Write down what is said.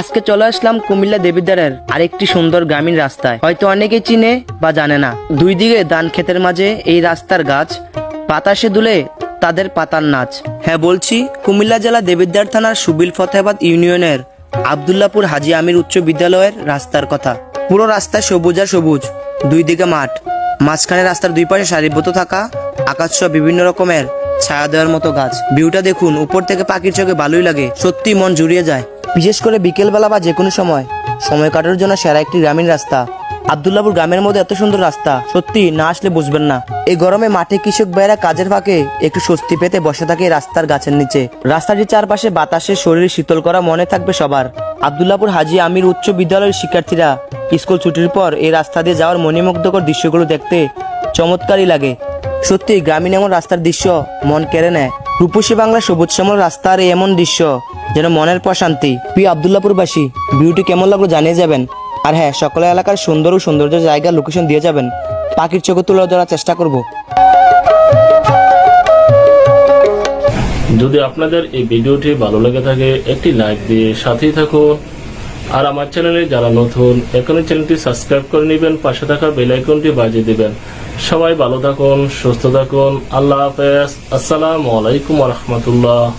আজকে চলে আসলাম কুমিল্লা দেবিদ্বারের আরেকটি সুন্দর গ্রামীণ রাস্তায়। হয়তো অনেকে চিনে বা জানে না। দুই দিকে ধান ক্ষেতের মাঝে এই রাস্তার গাছ, বাতাসে দুলে তাদের পাতার নাচ। হ্যাঁ বলছি, কুমিল্লা জেলা দেবিদ্বার থানার সুবিল ফতেহাবাদ ইউনিয়নের আবদুল্লাপুর হাজি আমির উচ্চ বিদ্যালয়ের রাস্তার কথা। পুরো রাস্তায় সবুজ আর সবুজ, দুই দিকে মাঠ। মাঝখানে রাস্তার দুই পাশে সারিবদ্ধ থাকা, আকাশ সহ বিভিন্ন রকমের ছায়া দেওয়ার মতো গাছ। ভিউটা দেখুন, উপর থেকে পাখির চোখে ভালোই লাগে সত্যি মন জুড়িয়ে যায়। বিশেষ করে বিকেলবেলা বা যে কোনো সময়। সময় কাটানোর জন্য সেরা একটি গ্রামীণ রাস্তা। আবদুল্লাপুর গ্রামের মধ্যে এত সুন্দর রাস্তা, সত্যি না আসলে বুঝবেন না। এই গরমে মাঠে কৃষক ভাইয়েরা কাজের ফাঁকে একটু স্বস্তি পেতে বসে থাকে রাস্তার গাছের নিচে। রাস্তাটির চারপাশে বাতাসে শরীর শীতল করা মনে থাকবে সবার। আবদুল্লাপুর হাজি আমির উচ্চ বিদ্যালয়ের শিক্ষার্থীরা স্কুল ছুটির পর এই রাস্তা দিয়ে যাওয়ার মণিমুগ্ধকর দৃশ্যগুলো দেখতে চমৎকারই লাগে। সত্যি গ্রামীণ এমন রাস্তার দৃশ্য মন কেড়ে নেয়। রূপসী বাংলা সবুজ শ্যামল রাস্তার এমন দৃশ্য যেন মনের প্রশান্তি। প্রিয় আবদুল্লাপুরবাসী ভিউটি কেমন লাগল জানিয়ে যাবেন। আর হ্যাঁ সকল এলাকার সুন্দর ও সৌন্দর্য জায়গার লোকেশন দিয়ে যাবেন। পাখির চোখে তুলে ধরার চেষ্টা করব। যদি আপনাদের এই ভিডিওটি ভালো লেগে থাকে, একটি লাইক দিয়ে সাথেই থাকুন। আর আমার চ্যানেলে যারা নতুন, এখনই চ্যানেলটি সাবস্ক্রাইব করে নেবেন, পাশে থাকা বেল আইকনটি বাজিয়ে দিবেন। সবাই ভালো থাকুন, সুস্থ থাকুন। আল্লাহ হাফেজ। আসসালামু আলাইকুম রহমতুল্লাহ।